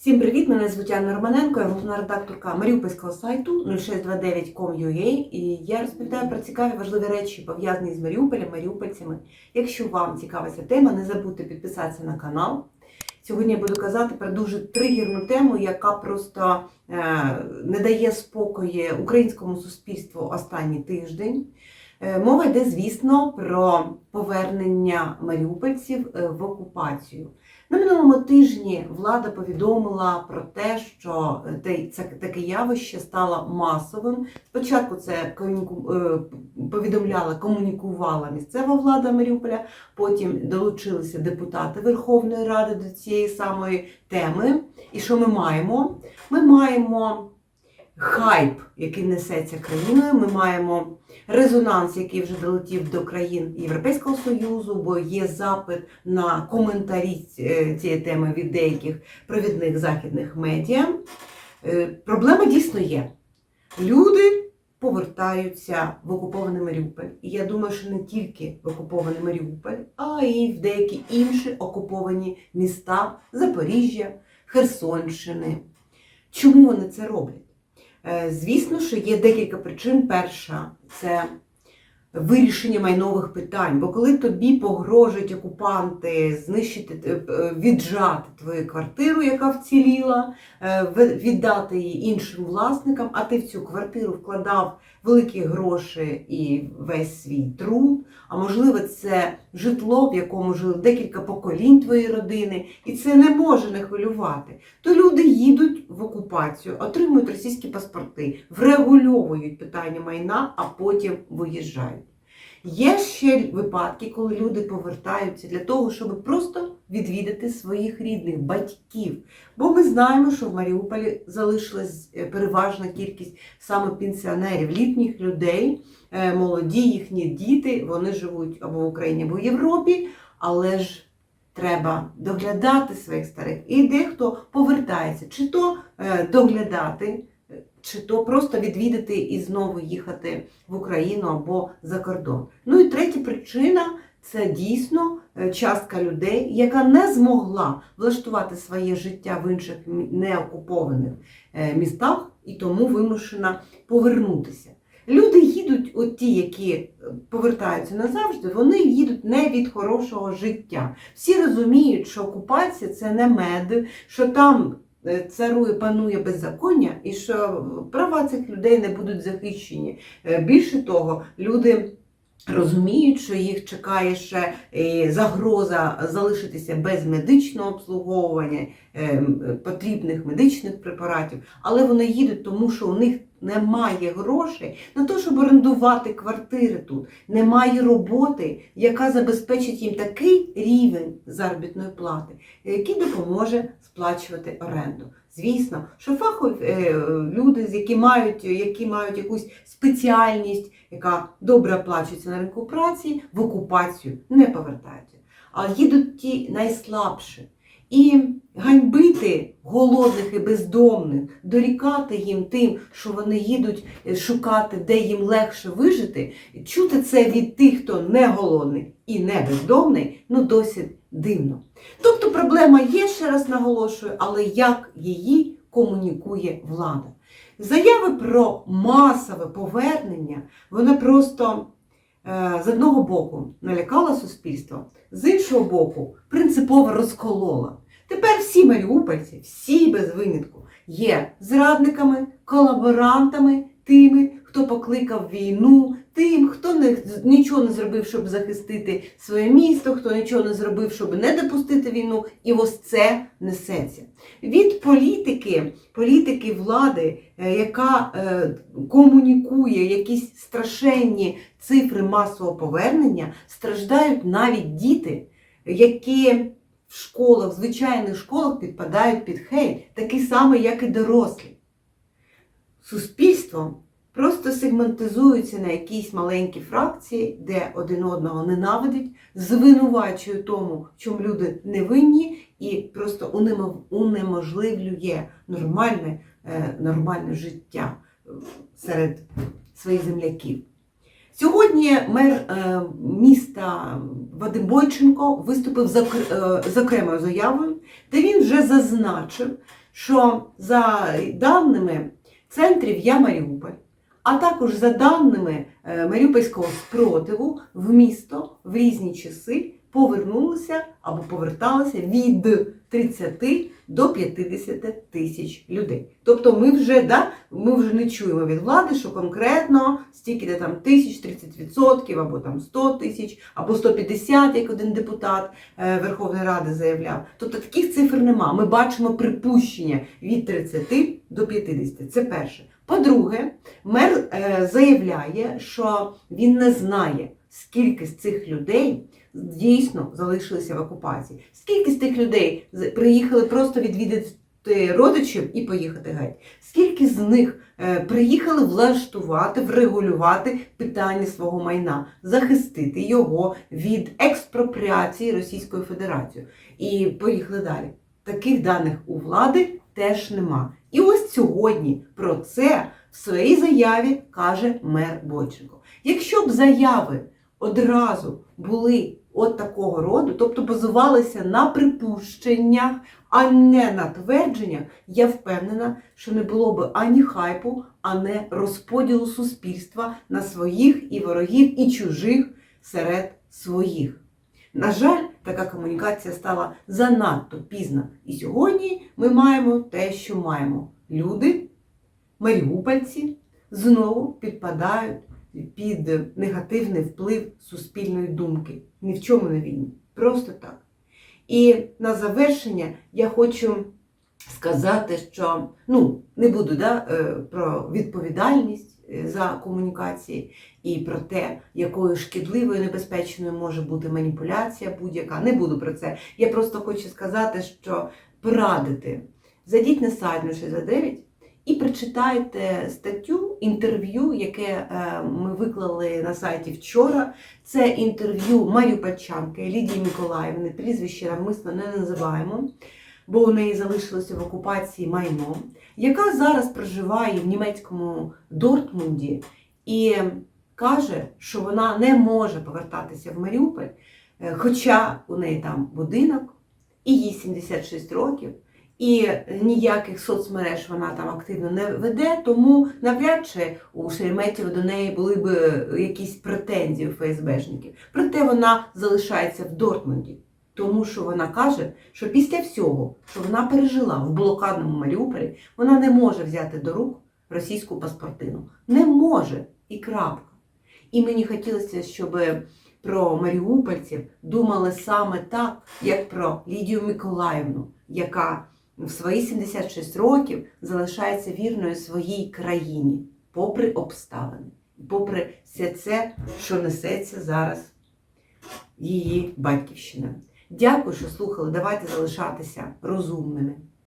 Всім привіт! Мене звуть Анна Романенко, я головна редакторка маріупольського сайту 0629.com.ua і я розповідаю про цікаві важливі речі, пов'язані з Маріуполем, маріупольцями. Якщо вам цікава ця тема, не забудьте підписатися на канал. Сьогодні я буду казати про дуже тригерну тему, яка просто е, не дає спокою українському суспільству останній тиждень. Е, Мова йде, звісно, про повернення маріупольців е, в окупацію. На минулому тижні влада повідомила про те, що е, це таке явище стало масовим. Спочатку це повідомляла, комунікувала місцева влада Маріуполя, потім долучилися депутати Верховної Ради до цієї самої теми. І що ми маємо? Ми маємо хайп, який несеться країною. Ми маємо резонанс, який вже долетів до країн Європейського Союзу, бо є запит на коментарі е, цієї теми від деяких провідних західних медіа. Е, Проблема дійсно є. Люди повертаються в окупований Маріуполь. І я думаю, що не тільки в окупований Маріуполь, а й в деякі інші окуповані міста Запоріжжя, Херсонщини. Чому вони це роблять? Е, Звісно, що є декілька причин. Перша це вирішення майнових питань. Бо коли тобі погрожують окупанти знищити, е, е, віджати твою квартиру, яка вціліла, е, віддати її іншим власникам, а ти в цю квартиру вкладав великі гроші і весь свій труд, а можливо, це житло, в якому жили декілька поколінь твоєї родини, і це не може не хвилювати. То люди їдуть в окупацію, отримують російські паспорти, врегульовують питання майна, а потім виїжджають. Є ще випадки, коли люди повертаються для того, щоб просто відвідати своїх рідних батьків. Бо ми знаємо, що в Маріуполі залишилась е, переважна кількість саме пенсіонерів, літніх людей, е, молоді їхні діти, вони живуть або в Україні, або в Європі, але ж треба доглядати своїх старих. І дехто повертається, чи то е, доглядати, чи то просто відвідати і знову їхати в Україну або за кордон. Ну і третя причина це дійсно е, частка людей, яка не змогла влаштувати своє життя в інших неокупованих е, містах і тому вимушена повернутися. Люди їдуть, от ті, які е, повертаються назавжди, вони їдуть не від хорошого життя. Всі розуміють, що окупація це не мед, що там царує, панує беззаконня, і що права цих людей не будуть захищені. Е, Більше того, люди. Розуміють, що їх чекає ще е, загроза залишитися без медичного обслуговування, е, потрібних медичних препаратів, але вони їдуть, тому що у них немає грошей на те, щоб орендувати квартири тут, немає роботи, яка забезпечить їм такий рівень заробітної плати, який допоможе сплачувати оренду. Звісно, що фахові е, люди, які мають, які мають якусь спеціальність, яка добре оплачується на ринку праці, в окупацію не повертаються. А їдуть ті найслабші. І ганьбити голодних і бездомних, дорікати їм тим, що вони їдуть е, шукати, де їм легше вижити, чути це від тих, хто не голодний і не бездомний, ну досить дивно. Тобто проблема є, ще раз наголошую, але як її комунікує влада? Заяви про масове повернення, вона просто е, з одного боку налякала суспільство, з іншого боку, принципово розколола. Тепер всі маріупольці, всі без винятку, є зрадниками, колаборантами, тими, хто покликав війну, тим, хто не, нічого не зробив, щоб захистити своє місто, хто нічого не зробив, щоб не допустити війну, і ось це несеться. Від політики, політики влади, е, яка е, комунікує якісь страшенні цифри масового повернення, страждають навіть діти, які в школах, в звичайних школах підпадають під хейт, такий самий, як і дорослі. Суспільство просто сегментизується на якісь маленькі фракції, де один одного ненавидить, звинувачує тому, в чому люди невинні, і просто унеможливлює нормальне, е, нормальне життя е, серед своїх земляків. Сьогодні мер е, міста Вадим Бойченко виступив з окремою заявою, де він вже зазначив, що за даними центрів Я Маріуполь, а також за даними е, Маріупольського спротиву, в місто в різні часи повернулося або поверталося від 30 до 50 тисяч людей. Тобто ми вже, да, ми вже не чуємо від влади, що конкретно стільки де там тисяч, 30% або там 100 тисяч, або 150, як один депутат е, Верховної Ради заявляв. Тобто таких цифр нема. Ми бачимо припущення від 30 до 50. Це перше. По-друге, мер е, заявляє, що він не знає, скільки з цих людей дійсно залишилися в окупації. Скільки з тих людей приїхали просто відвідати родичів і поїхати геть? Скільки з них е, приїхали влаштувати, врегулювати питання свого майна, захистити його від експропріації Російською Федерацією? І поїхали далі. Таких даних у влади теж нема. І ось сьогодні про це в своїй заяві каже мер Бойченко. Якщо б заяви одразу були от такого роду, тобто базувалися на припущеннях, а не на твердженнях, я впевнена, що не було б ані хайпу, а не розподілу суспільства на своїх і ворогів, і чужих серед своїх. На жаль, така комунікація стала занадто пізна. І сьогодні ми маємо те, що маємо. Люди, маріупольці, знову підпадають під негативний вплив суспільної думки. Ні в чому не винні. Просто так. І на завершення я хочу сказати, що ну, не буду да, е, про відповідальність за комунікації і про те, якою шкідливою небезпечною може бути маніпуляція будь-яка. Не буду про це. Я просто хочу сказати, що порадити. Зайдіть на сайт 069 і прочитайте статтю, інтерв'ю, яке е, ми виклали на сайті вчора. Це інтерв'ю Маріупольчанки Лідії Миколаївни, прізвище навмисно не називаємо, бо у неї залишилося в окупації майно, яка зараз проживає в німецькому Дортмунді і каже, що вона не може повертатися в Маріуполь, е, хоча у неї там будинок, і їй 76 років. І ніяких соцмереж вона там активно не веде, тому навряд чи у Шереметєва до неї були б якісь претензії у ФСБшників. Проте вона залишається в Дортмунді, тому що вона каже, що після всього, що вона пережила в блокадному Маріуполі, вона не може взяти до рук російську паспортину. Не може і крапка. І мені хотілося, щоб про маріупольців думали саме так, як про Лідію Миколаївну, яка в свої 76 років залишається вірною своїй країні, попри обставини, попри все це, що несеться зараз її батьківщина. Дякую, що слухали. Давайте залишатися розумними.